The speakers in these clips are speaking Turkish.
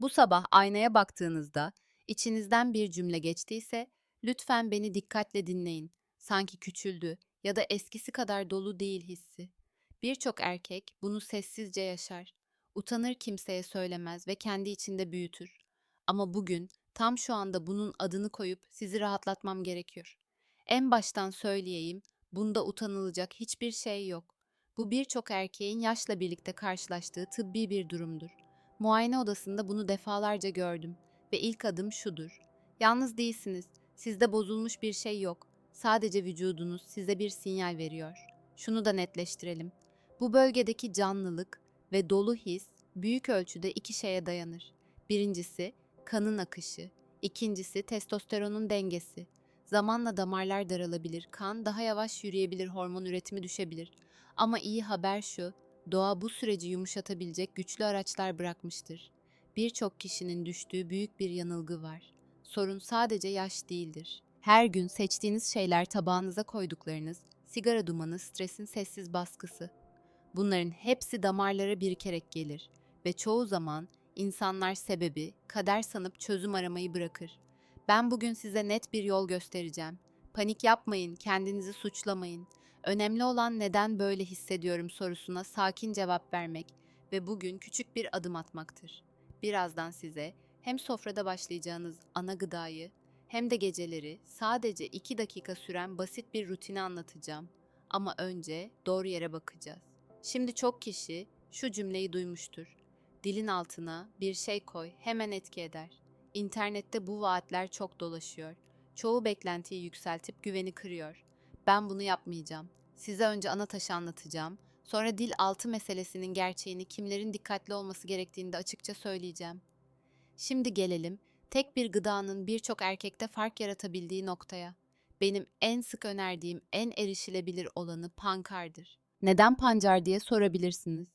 Bu sabah aynaya baktığınızda içinizden bir cümle geçtiyse lütfen beni dikkatle dinleyin. Sanki küçüldü ya da eskisi kadar dolu değil hissi. Birçok erkek bunu sessizce yaşar. Utanır kimseye söylemez ve kendi içinde büyütür. Ama bugün tam şu anda bunun adını koyup sizi rahatlatmam gerekiyor. En baştan söyleyeyim, bunda utanılacak hiçbir şey yok. Bu birçok erkeğin yaşla birlikte karşılaştığı tıbbi bir durumdur. Muayene odasında bunu defalarca gördüm ve ilk adım şudur. Yalnız değilsiniz. Sizde bozulmuş bir şey yok. Sadece vücudunuz size bir sinyal veriyor. Şunu da netleştirelim. Bu bölgedeki canlılık ve dolu his büyük ölçüde iki şeye dayanır. Birincisi kanın akışı, ikincisi testosteronun dengesi. Zamanla damarlar daralabilir, kan daha yavaş yürüyebilir, hormon üretimi düşebilir. Ama iyi haber şu, doğa bu süreci yumuşatabilecek güçlü araçlar bırakmıştır. Birçok kişinin düştüğü büyük bir yanılgı var. Sorun sadece yaş değildir. Her gün seçtiğiniz şeyler tabağınıza koyduklarınız, sigara dumanı, stresin sessiz baskısı. Bunların hepsi damarlara birikerek gelir ve çoğu zaman insanlar sebebi, kader sanıp çözüm aramayı bırakır. Ben bugün size net bir yol göstereceğim. Panik yapmayın, kendinizi suçlamayın. Önemli olan neden böyle hissediyorum sorusuna sakin cevap vermek ve bugün küçük bir adım atmaktır. Birazdan size hem sofrada başlayacağınız ana gıdayı hem de geceleri sadece 2 dakika süren basit bir rutini anlatacağım. Ama önce doğru yere bakacağız. Şimdi çok kişi şu cümleyi duymuştur. Dilin altına bir şey koy hemen etki eder. İnternette bu vaatler çok dolaşıyor. Çoğu beklentiyi yükseltip güveni kırıyor. Ben bunu yapmayacağım. Size önce ana taşı anlatacağım. Sonra dil altı meselesinin gerçeğini kimlerin dikkatli olması gerektiğini de açıkça söyleyeceğim. Şimdi gelelim tek bir gıdanın birçok erkekte fark yaratabildiği noktaya. Benim en sık önerdiğim en erişilebilir olanı pankardır. Neden pancar diye sorabilirsiniz.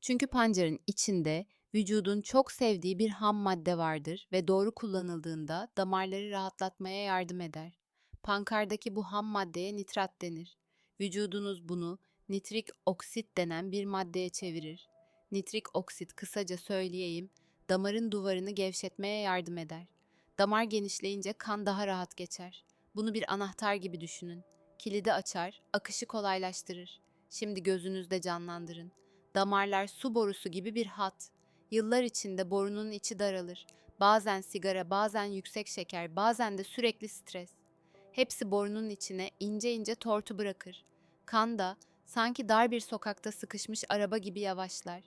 Çünkü pancarın içinde vücudun çok sevdiği bir ham madde vardır ve doğru kullanıldığında damarları rahatlatmaya yardım eder. Pankardaki bu ham maddeye nitrat denir. Vücudunuz bunu nitrik oksit denen bir maddeye çevirir. Nitrik oksit kısaca söyleyeyim, damarın duvarını gevşetmeye yardım eder. Damar genişleyince kan daha rahat geçer. Bunu bir anahtar gibi düşünün. Kilidi açar, akışı kolaylaştırır. Şimdi gözünüzde canlandırın. Damarlar su borusu gibi bir hat. Yıllar içinde borunun içi daralır. Bazen sigara, bazen yüksek şeker, bazen de sürekli stres. Hepsi borunun içine ince ince tortu bırakır. Kan da sanki dar bir sokakta sıkışmış araba gibi yavaşlar.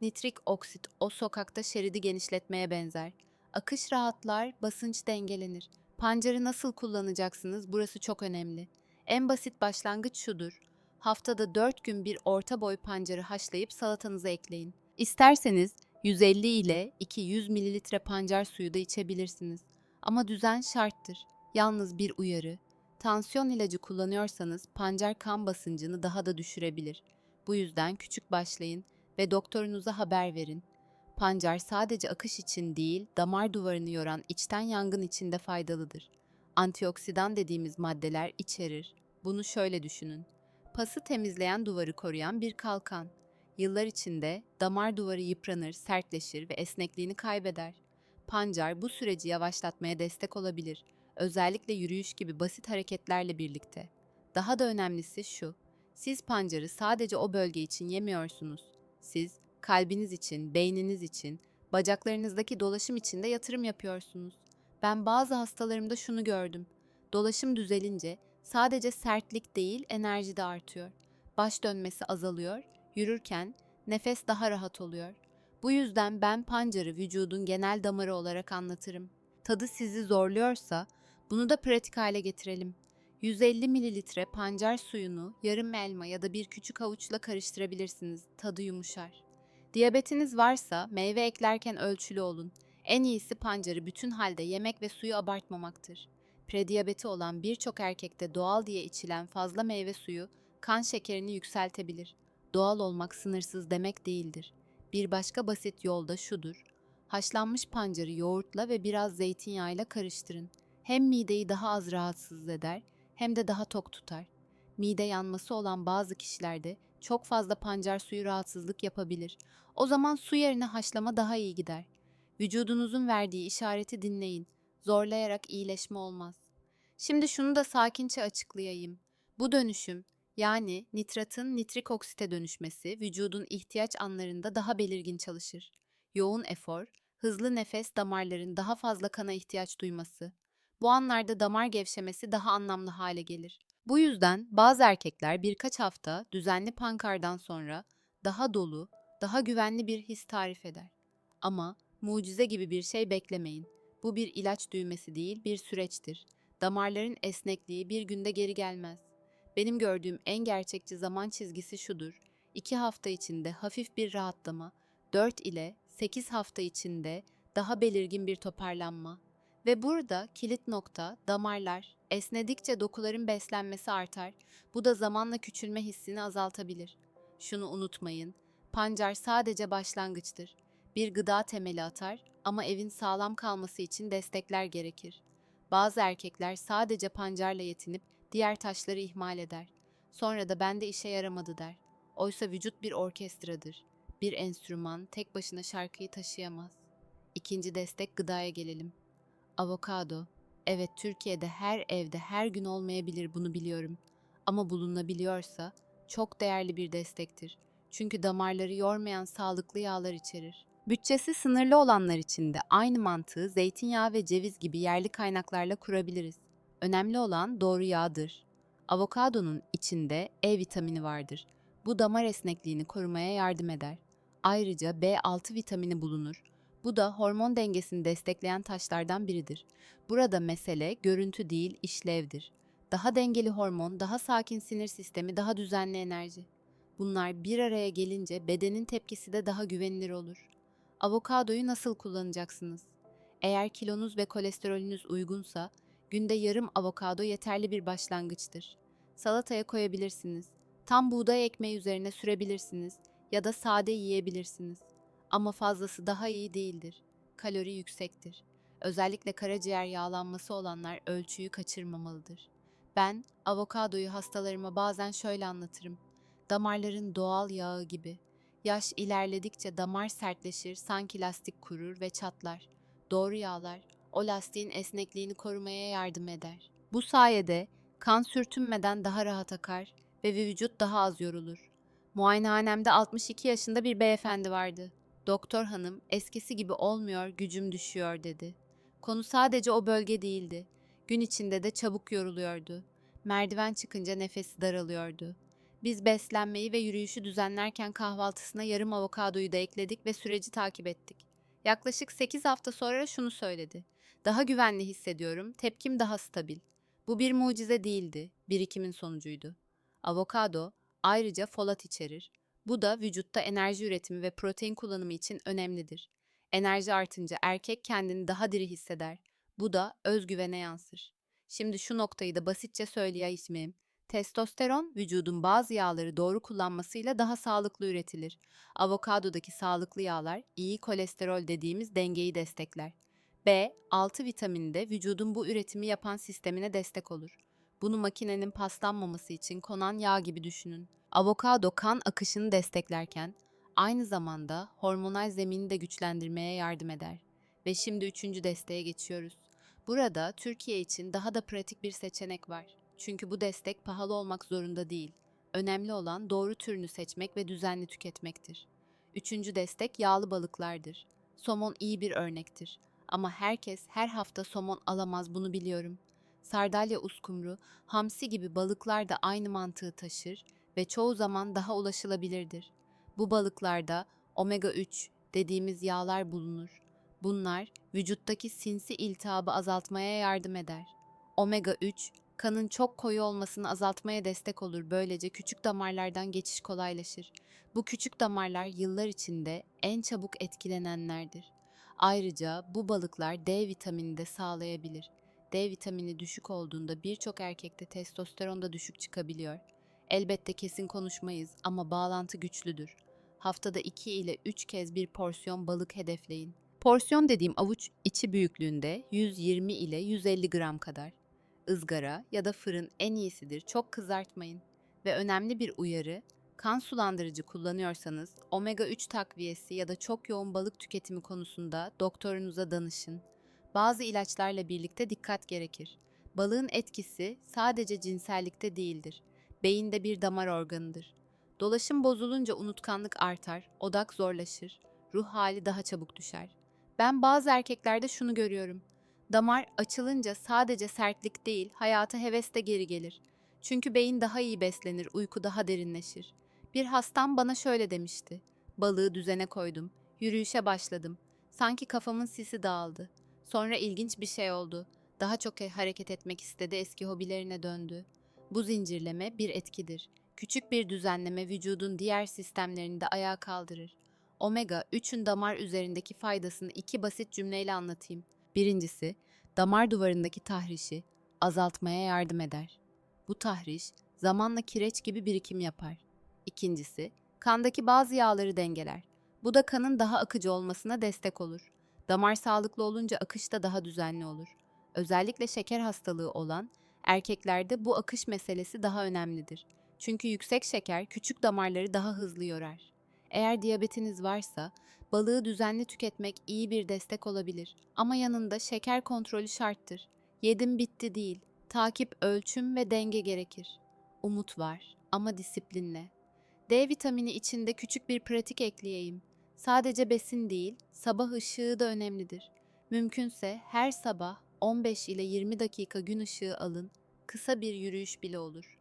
Nitrik oksit o sokakta şeridi genişletmeye benzer. Akış rahatlar, basınç dengelenir. Pancarı nasıl kullanacaksınız burası çok önemli. En basit başlangıç şudur. Haftada 4 gün bir orta boy pancarı haşlayıp salatanıza ekleyin. İsterseniz 150 ile 200 mililitre pancar suyu da içebilirsiniz. Ama düzen şarttır. Yalnız bir uyarı. Tansiyon ilacı kullanıyorsanız pancar kan basıncını daha da düşürebilir. Bu yüzden küçük başlayın ve doktorunuza haber verin. Pancar sadece akış için değil, damar duvarını yoran içten yangın için de faydalıdır. Antioksidan dediğimiz maddeler içerir. Bunu şöyle düşünün. Pası temizleyen duvarı koruyan bir kalkan. Yıllar içinde damar duvarı yıpranır, sertleşir ve esnekliğini kaybeder. Pancar bu süreci yavaşlatmaya destek olabilir. Özellikle yürüyüş gibi basit hareketlerle birlikte. Daha da önemlisi şu. Siz pancarı sadece o bölge için yemiyorsunuz. Siz kalbiniz için, beyniniz için, bacaklarınızdaki dolaşım için de yatırım yapıyorsunuz. Ben bazı hastalarımda şunu gördüm. Dolaşım düzelince sadece sertlik değil, enerji de artıyor. Baş dönmesi azalıyor, yürürken nefes daha rahat oluyor. Bu yüzden ben pancarı vücudun genel damarı olarak anlatırım. Tadı sizi zorluyorsa bunu da pratik hale getirelim. 150 mililitre pancar suyunu yarım elma ya da bir küçük havuçla karıştırabilirsiniz. Tadı yumuşar. Diyabetiniz varsa meyve eklerken ölçülü olun. En iyisi pancarı bütün halde yemek ve suyu abartmamaktır. Prediyabeti olan birçok erkekte doğal diye içilen fazla meyve suyu kan şekerini yükseltebilir. Doğal olmak sınırsız demek değildir. Bir başka basit yol da şudur. Haşlanmış pancarı yoğurtla ve biraz zeytinyağıyla karıştırın. Hem mideyi daha az rahatsız eder hem de daha tok tutar. Mide yanması olan bazı kişilerde çok fazla pancar suyu rahatsızlık yapabilir. O zaman su yerine haşlama daha iyi gider. Vücudunuzun verdiği işareti dinleyin. Zorlayarak iyileşme olmaz. Şimdi şunu da sakince açıklayayım. Bu dönüşüm, yani nitratın nitrik oksite dönüşmesi vücudun ihtiyaç anlarında daha belirgin çalışır. Yoğun efor, hızlı nefes damarların daha fazla kana ihtiyaç duyması. Bu anlarda damar gevşemesi daha anlamlı hale gelir. Bu yüzden bazı erkekler birkaç hafta düzenli pankardan sonra daha dolu, daha güvenli bir his tarif eder. Ama mucize gibi bir şey beklemeyin. Bu bir ilaç düğmesi değil, bir süreçtir. Damarların esnekliği bir günde geri gelmez. Benim gördüğüm en gerçekçi zaman çizgisi şudur. 2 hafta içinde hafif bir rahatlama, 4 ile 8 hafta içinde daha belirgin bir toparlanma. Ve burada kilit nokta damarlar. Esnedikçe dokuların beslenmesi artar. Bu da zamanla küçülme hissini azaltabilir. Şunu unutmayın. Pancar sadece başlangıçtır. Bir gıda temeli atar ama evin sağlam kalması için destekler gerekir. Bazı erkekler sadece pancarla yetinip diğer taşları ihmal eder. Sonra da bende işe yaramadı der. Oysa vücut bir orkestradır. Bir enstrüman tek başına şarkıyı taşıyamaz. İkinci destek gıdaya gelelim. Avokado. Evet Türkiye'de her evde her gün olmayabilir bunu biliyorum. Ama bulunabiliyorsa çok değerli bir destektir. Çünkü damarları yormayan sağlıklı yağlar içerir. Bütçesi sınırlı olanlar için de aynı mantığı zeytinyağı ve ceviz gibi yerli kaynaklarla kurabiliriz. Önemli olan doğru yağdır. Avokadonun içinde E vitamini vardır. Bu damar esnekliğini korumaya yardım eder. Ayrıca B6 vitamini bulunur. Bu da hormon dengesini destekleyen taşlardan biridir. Burada mesele görüntü değil, işlevdir. Daha dengeli hormon, daha sakin sinir sistemi, daha düzenli enerji. Bunlar bir araya gelince bedenin tepkisi de daha güvenilir olur. Avokadoyu nasıl kullanacaksınız? Eğer kilonuz ve kolesterolünüz uygunsa, günde yarım avokado yeterli bir başlangıçtır. Salataya koyabilirsiniz. Tam buğday ekmeği üzerine sürebilirsiniz ya da sade yiyebilirsiniz. Ama fazlası daha iyi değildir. Kalori yüksektir. Özellikle karaciğer yağlanması olanlar ölçüyü kaçırmamalıdır. Ben avokadoyu hastalarıma bazen şöyle anlatırım. Damarların doğal yağı gibi. Yaş ilerledikçe damar sertleşir, sanki lastik kurur ve çatlar. Doğru yağlar o lastiğin esnekliğini korumaya yardım eder. Bu sayede kan sürtünmeden daha rahat akar ve vücut daha az yorulur. Muayenehanemde 62 yaşında bir beyefendi vardı. Doktor hanım eskisi gibi olmuyor, gücüm düşüyor dedi. Konu sadece o bölge değildi. Gün içinde de çabuk yoruluyordu. Merdiven çıkınca nefesi daralıyordu. Biz beslenmeyi ve yürüyüşü düzenlerken kahvaltısına yarım avokadoyu da ekledik ve süreci takip ettik. Yaklaşık 8 hafta sonra şunu söyledi. Daha güvenli hissediyorum, tepkim daha stabil. Bu bir mucize değildi, birikimin sonucuydu. Avokado ayrıca folat içerir. Bu da vücutta enerji üretimi ve protein kullanımı için önemlidir. Enerji artınca erkek kendini daha diri hisseder. Bu da özgüvene yansır. Şimdi şu noktayı da basitçe söyleyeyim. Testosteron vücudun bazı yağları doğru kullanmasıyla daha sağlıklı üretilir. Avokadodaki sağlıklı yağlar iyi kolesterol dediğimiz dengeyi destekler. B6 vitamini de vücudun bu üretimi yapan sistemine destek olur. Bunu makinenin paslanmaması için konan yağ gibi düşünün. Avokado kan akışını desteklerken aynı zamanda hormonal zemini de güçlendirmeye yardım eder. Ve şimdi üçüncü desteğe geçiyoruz. Burada Türkiye için daha da pratik bir seçenek var. Çünkü bu destek pahalı olmak zorunda değil. Önemli olan doğru türünü seçmek ve düzenli tüketmektir. Üçüncü destek yağlı balıklardır. Somon iyi bir örnektir. Ama herkes her hafta somon alamaz bunu biliyorum. Sardalya uskumru, hamsi gibi balıklar da aynı mantığı taşır ve çoğu zaman daha ulaşılabilirdir. Bu balıklarda omega 3 dediğimiz yağlar bulunur. Bunlar vücuttaki sinsi iltihabı azaltmaya yardım eder. Omega 3 kanın çok koyu olmasını azaltmaya destek olur. Böylece küçük damarlardan geçiş kolaylaşır. Bu küçük damarlar yıllar içinde en çabuk etkilenenlerdir. Ayrıca bu balıklar D vitamini de sağlayabilir. D vitamini düşük olduğunda birçok erkekte testosteron da düşük çıkabiliyor. Elbette kesin konuşmayız ama bağlantı güçlüdür. Haftada 2 ile 3 kez bir porsiyon balık hedefleyin. Porsiyon dediğim avuç içi büyüklüğünde 120 ile 150 gram kadar. Izgara ya da fırın en iyisidir. Çok kızartmayın. Ve önemli bir uyarı, kan sulandırıcı kullanıyorsanız omega 3 takviyesi ya da çok yoğun balık tüketimi konusunda doktorunuza danışın. Bazı ilaçlarla birlikte dikkat gerekir. Balığın etkisi sadece cinsellikte değildir. Beyinde bir damar organıdır. Dolaşım bozulunca unutkanlık artar, odak zorlaşır, ruh hali daha çabuk düşer. Ben bazı erkeklerde şunu görüyorum. Damar açılınca sadece sertlik değil, hayata heves de geri gelir. Çünkü beyin daha iyi beslenir, uyku daha derinleşir. Bir hastam bana şöyle demişti. Balığı düzene koydum, yürüyüşe başladım. Sanki kafamın sisi dağıldı. Sonra ilginç bir şey oldu. Daha çok hareket etmek istedi, eski hobilerine döndü. Bu zincirleme bir etkidir. Küçük bir düzenleme vücudun diğer sistemlerini de ayağa kaldırır. Omega 3'ün damar üzerindeki faydasını iki basit cümleyle anlatayım. Birincisi, damar duvarındaki tahrişi azaltmaya yardım eder. Bu tahriş zamanla kireç gibi birikim yapar. İkincisi, kandaki bazı yağları dengeler. Bu da kanın daha akıcı olmasına destek olur. Damar sağlıklı olunca akış da daha düzenli olur. Özellikle şeker hastalığı olan erkeklerde bu akış meselesi daha önemlidir. Çünkü yüksek şeker küçük damarları daha hızlı yorar. Eğer diyabetiniz varsa balığı düzenli tüketmek iyi bir destek olabilir. Ama yanında şeker kontrolü şarttır. Yedim bitti değil. Takip, ölçüm ve denge gerekir. Umut var ama disiplinle. D vitamini içinde küçük bir pratik ekleyeyim. Sadece besin değil, sabah ışığı da önemlidir. Mümkünse her sabah 15 ile 20 dakika gün ışığı alın, kısa bir yürüyüş bile olur.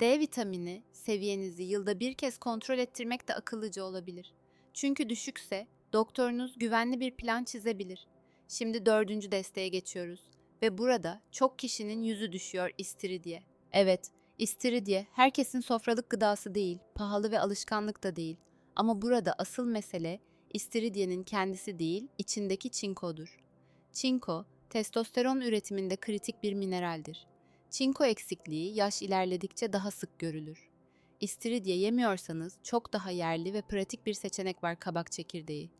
D vitamini seviyenizi yılda bir kez kontrol ettirmek de akıllıca olabilir. Çünkü düşükse doktorunuz güvenli bir plan çizebilir. Şimdi dördüncü desteğe geçiyoruz ve burada çok kişinin yüzü düşüyor istiridye. Evet, istiridye herkesin sofralık gıdası değil, pahalı ve alışkanlık da değil. Ama burada asıl mesele istiridyenin kendisi değil, içindeki çinkodur. Çinko, testosteron üretiminde kritik bir mineraldir. Çinko eksikliği yaş ilerledikçe daha sık görülür. İstiridye yemiyorsanız çok daha yerli ve pratik bir seçenek var kabak çekirdeği.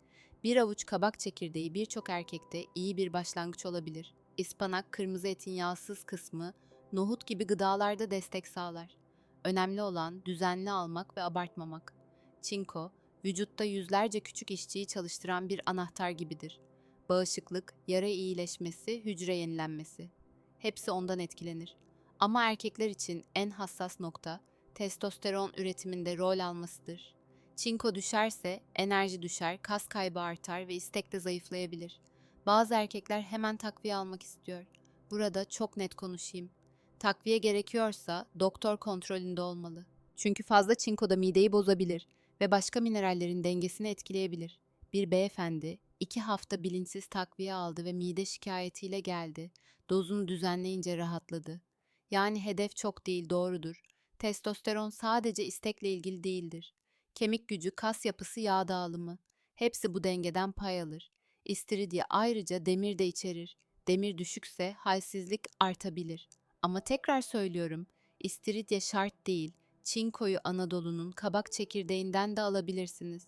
Bir avuç kabak çekirdeği birçok erkekte iyi bir başlangıç olabilir. Ispanak, kırmızı etin yağsız kısmı, nohut gibi gıdalarda destek sağlar. Önemli olan düzenli almak ve abartmamak. Çinko, vücutta yüzlerce küçük işçiyi çalıştıran bir anahtar gibidir. Bağışıklık, yara iyileşmesi, hücre yenilenmesi. Hepsi ondan etkilenir. Ama erkekler için en hassas nokta testosteron üretiminde rol almasıdır. Çinko düşerse enerji düşer, kas kaybı artar ve istek de zayıflayabilir. Bazı erkekler hemen takviye almak istiyor. Burada çok net konuşayım. Takviye gerekiyorsa doktor kontrolünde olmalı. Çünkü fazla çinko da mideyi bozabilir ve başka minerallerin dengesini etkileyebilir. Bir beyefendi iki hafta bilinçsiz takviye aldı ve mide şikayetiyle geldi. Dozunu düzenleyince rahatladı. Yani hedef çok değil doğrudur. Testosteron sadece istekle ilgili değildir. Kemik gücü, kas yapısı, yağ dağılımı. Hepsi bu dengeden pay alır. İstiridye ayrıca demir de içerir. Demir düşükse halsizlik artabilir. Ama tekrar söylüyorum, istiridye şart değil. Çinkoyu Anadolu'nun kabak çekirdeğinden de alabilirsiniz.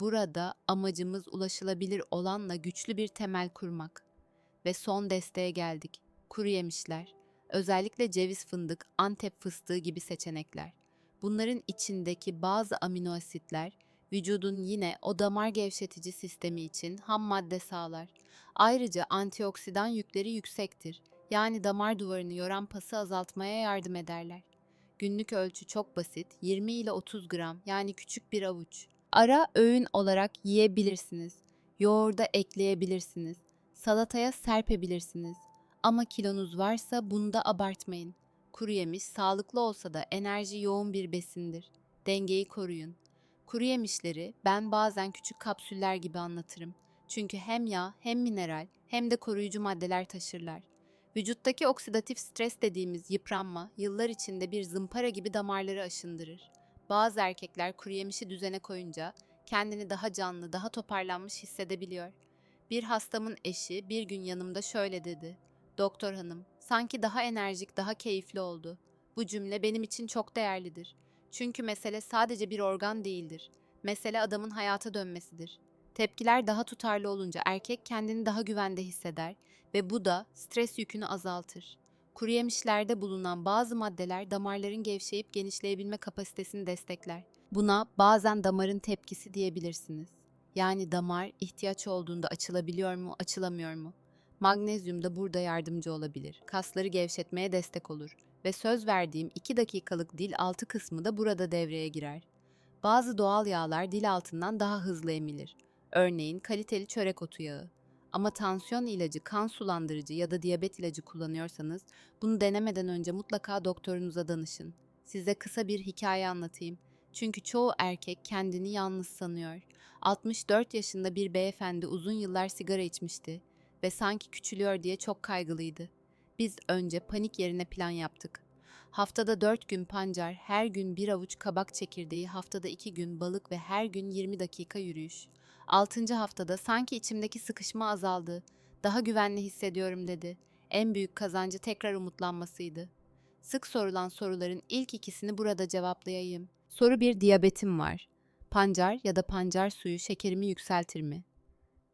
Burada amacımız ulaşılabilir olanla güçlü bir temel kurmak. Ve son desteğe geldik. Kuru yemişler. Özellikle ceviz fındık, antep fıstığı gibi seçenekler. Bunların içindeki bazı amino asitler vücudun yine o damar gevşetici sistemi için ham madde sağlar. Ayrıca antioksidan yükleri yüksektir. Yani damar duvarını yoran pası azaltmaya yardım ederler. Günlük ölçü çok basit, 20 ile 30 gram yani küçük bir avuç. Ara öğün olarak yiyebilirsiniz. Yoğurda ekleyebilirsiniz. Salataya serpebilirsiniz. Ama kilonuz varsa bunda abartmayın. Kuru yemiş sağlıklı olsa da enerji yoğun bir besindir. Dengeyi koruyun. Kuru yemişleri ben bazen küçük kapsüller gibi anlatırım. Çünkü hem yağ hem mineral hem de koruyucu maddeler taşırlar. Vücuttaki oksidatif stres dediğimiz yıpranma yıllar içinde bir zımpara gibi damarları aşındırır. Bazı erkekler kuru yemişi düzene koyunca kendini daha canlı, daha toparlanmış hissedebiliyor. Bir hastamın eşi bir gün yanımda şöyle dedi. Doktor hanım, sanki daha enerjik, daha keyifli oldu. Bu cümle benim için çok değerlidir. Çünkü mesele sadece bir organ değildir. Mesele adamın hayata dönmesidir. Tepkiler daha tutarlı olunca erkek kendini daha güvende hisseder ve bu da stres yükünü azaltır. Kuru yemişlerde bulunan bazı maddeler damarların gevşeyip genişleyebilme kapasitesini destekler. Buna bazen damarın tepkisi diyebilirsiniz. Yani damar ihtiyaç olduğunda açılabiliyor mu, açılamıyor mu? Magnezyum da burada yardımcı olabilir. Kasları gevşetmeye destek olur ve söz verdiğim 2 dakikalık dil altı kısmı da burada devreye girer. Bazı doğal yağlar dil altından daha hızlı emilir. Örneğin kaliteli çörek otu yağı. Ama tansiyon ilacı, kan sulandırıcı ya da diyabet ilacı kullanıyorsanız bunu denemeden önce mutlaka doktorunuza danışın. Size kısa bir hikaye anlatayım. Çünkü çoğu erkek kendini yalnız sanıyor. 64 yaşında bir beyefendi uzun yıllar sigara içmişti ve sanki küçülüyor diye çok kaygılıydı. Biz önce panik yerine plan yaptık. Haftada 4 gün pancar, her gün bir avuç kabak çekirdeği, haftada 2 gün balık ve her gün 20 dakika yürüyüş. 6. haftada sanki içimdeki sıkışma azaldı. Daha güvenli hissediyorum dedi. En büyük kazancı tekrar umutlanmasıydı. Sık sorulan soruların ilk ikisini burada cevaplayayım. Soru 1 diyabetim var. Pancar ya da pancar suyu şekerimi yükseltir mi?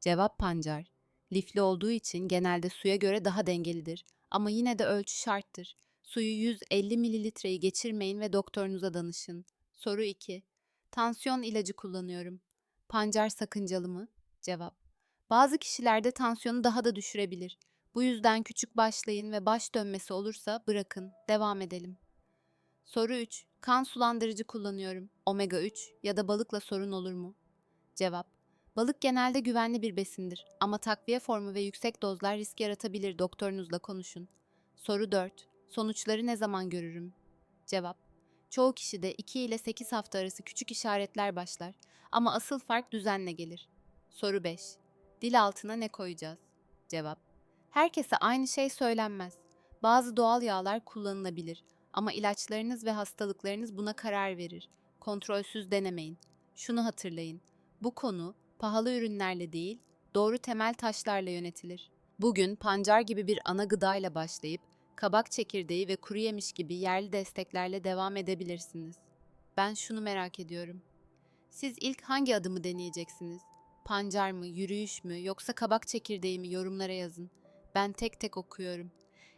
Cevap pancar. Lifli olduğu için genelde suya göre daha dengelidir ama yine de ölçü şarttır. Suyu 150 mililitreyi geçirmeyin ve doktorunuza danışın. Soru 2. Tansiyon ilacı kullanıyorum. Pancar sakıncalı mı? Cevap. Bazı kişilerde tansiyonu daha da düşürebilir. Bu yüzden küçük başlayın ve baş dönmesi olursa bırakın, devam edelim. Soru 3. Kan sulandırıcı kullanıyorum. Omega 3 ya da balıkla sorun olur mu? Cevap. Balık genelde güvenli bir besindir ama takviye formu ve yüksek dozlar risk yaratabilir. Doktorunuzla konuşun. Soru 4. Sonuçları ne zaman görürüm? Cevap. Çoğu kişide 2 ile 8 hafta arası küçük işaretler başlar ama asıl fark düzenle gelir. Soru 5. Dil altına ne koyacağız? Cevap. Herkese aynı şey söylenmez. Bazı doğal yağlar kullanılabilir ama ilaçlarınız ve hastalıklarınız buna karar verir. Kontrolsüz denemeyin. Şunu hatırlayın. Bu konu pahalı ürünlerle değil, doğru temel taşlarla yönetilir. Bugün pancar gibi bir ana gıdayla başlayıp kabak çekirdeği ve kuru yemiş gibi yerli desteklerle devam edebilirsiniz. Ben şunu merak ediyorum. Siz ilk hangi adımı deneyeceksiniz? Pancar mı, yürüyüş mü yoksa kabak çekirdeği mi yorumlara yazın. Ben tek tek okuyorum.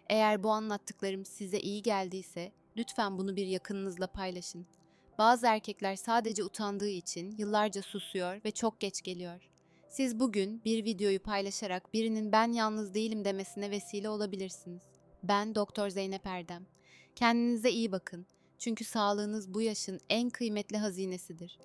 Eğer bu anlattıklarım size iyi geldiyse lütfen bunu bir yakınınızla paylaşın. Bazı erkekler sadece utandığı için yıllarca susuyor ve çok geç geliyor. Siz bugün bir videoyu paylaşarak birinin ben yalnız değilim demesine vesile olabilirsiniz. Ben Doktor Zeynep Erdem. Kendinize iyi bakın. Çünkü sağlığınız bu yaşın en kıymetli hazinesidir.